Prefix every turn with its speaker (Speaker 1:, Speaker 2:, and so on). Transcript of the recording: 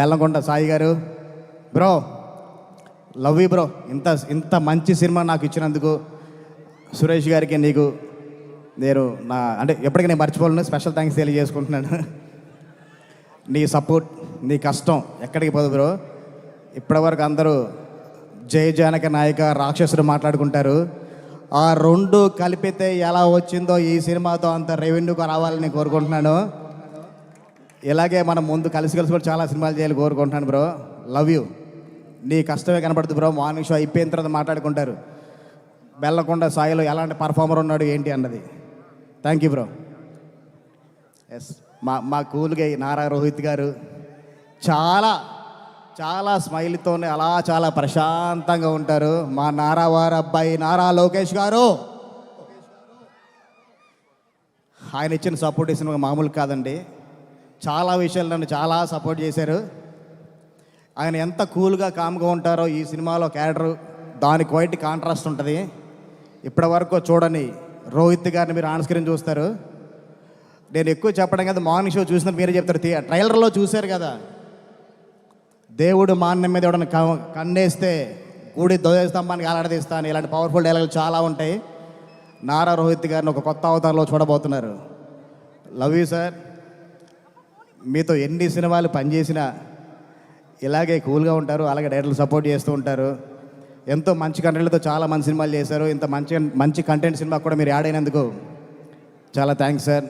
Speaker 1: బెల్లంకొండ సాయి గారు. Bro love you bro. ఇంత ఇంత మంచి సినిమా నాకు ఇచ్చినందుకు సురేష్ గారికి నీకు నేను నా అంటే ఎప్పటికీ నేను మర్చిపోలేను. స్పెషల్ థ్యాంక్స్ తెలియజేసుకుంటున్నాను. నీ సపోర్ట్ నీ కష్టం ఎక్కడికి పోదు బ్రో. ఇప్పటివరకు అందరూ జయ జానక నాయక రాక్షసుడు మాట్లాడుకుంటారు. ఆ రెండు కలిపితే ఎలా వచ్చిందో ఈ సినిమాతో అంత రెవెన్యూగా రావాలని కోరుకుంటున్నాను. ఇలాగే మనం ముందు కలిసి కలిసి కూడా చాలా సినిమాలు చేయాలి కోరుకుంటున్నాను బ్రో. లవ్ యూ నీ కష్టమే కనపడుతుంది బ్రో. మార్నింగ్ షో అయిపోయిన తర్వాత మాట్లాడుకుంటారు. బెల్లకొండ సాయిలో ఎలాంటి పర్ఫార్మర్ ఉన్నాడు ఏంటి అన్నది. థ్యాంక్ యూ బ్రో ఎస్ మా మా కూల్గా నారా రోహిత్ గారు చాలా చాలా స్మైల్తోనే అలా చాలా ప్రశాంతంగా ఉంటారు. మా నారా వారి అబ్బాయి నారా లోకేష్ గారు. ఆయన ఇచ్చిన సపోర్ట్ ఇచ్చిన మామూలు కాదండి. చాలా విషయాలు నన్ను చాలా సపోర్ట్ చేశారు. ఆయన ఎంత కూల్గా కామ్గా ఉంటారో ఈ సినిమాలో క్యారెక్టర్ దానికి వైట్ కాంట్రాస్ట్ ఉంటుంది. ఇప్పటి వరకు చూడని రోహిత్ గారిని మీరు ఆన్ స్క్రీన్ చూస్తారు. నేను ఎక్కువ చెప్పడం కదా మార్నింగ్ షో చూసిన మీరే చెప్తారు. ట్రైలర్లో చూశారు కదా. దేవుడు మాన్యం మీద ఎవడని క- కన్నేస్తే గుడి ధ్వజస్తంభానికి ఆలాడదీస్తాను ఇలాంటి పవర్ఫుల్ డైలాగులు చాలా ఉంటాయి. నారా రోహిత్ గారిని ఒక కొత్త అవతారంలో చూడబోతున్నారు. లవ్ యూ సార్ మీతో ఎన్ని సినిమాలు పనిచేసినా ఇలాగే కూల్గా ఉంటారు అలాగే డైరెక్టర్లు సపోర్ట్ చేస్తూ ఉంటారు. ఎంతో మంచి కంటెంట్లతో చాలా మంచి సినిమాలు చేశారు. ఇంత మంచి మంచి కంటెంట్ సినిమా కూడా మీరు యాడ్ అయినందుకు చాలా థ్యాంక్స్ సార్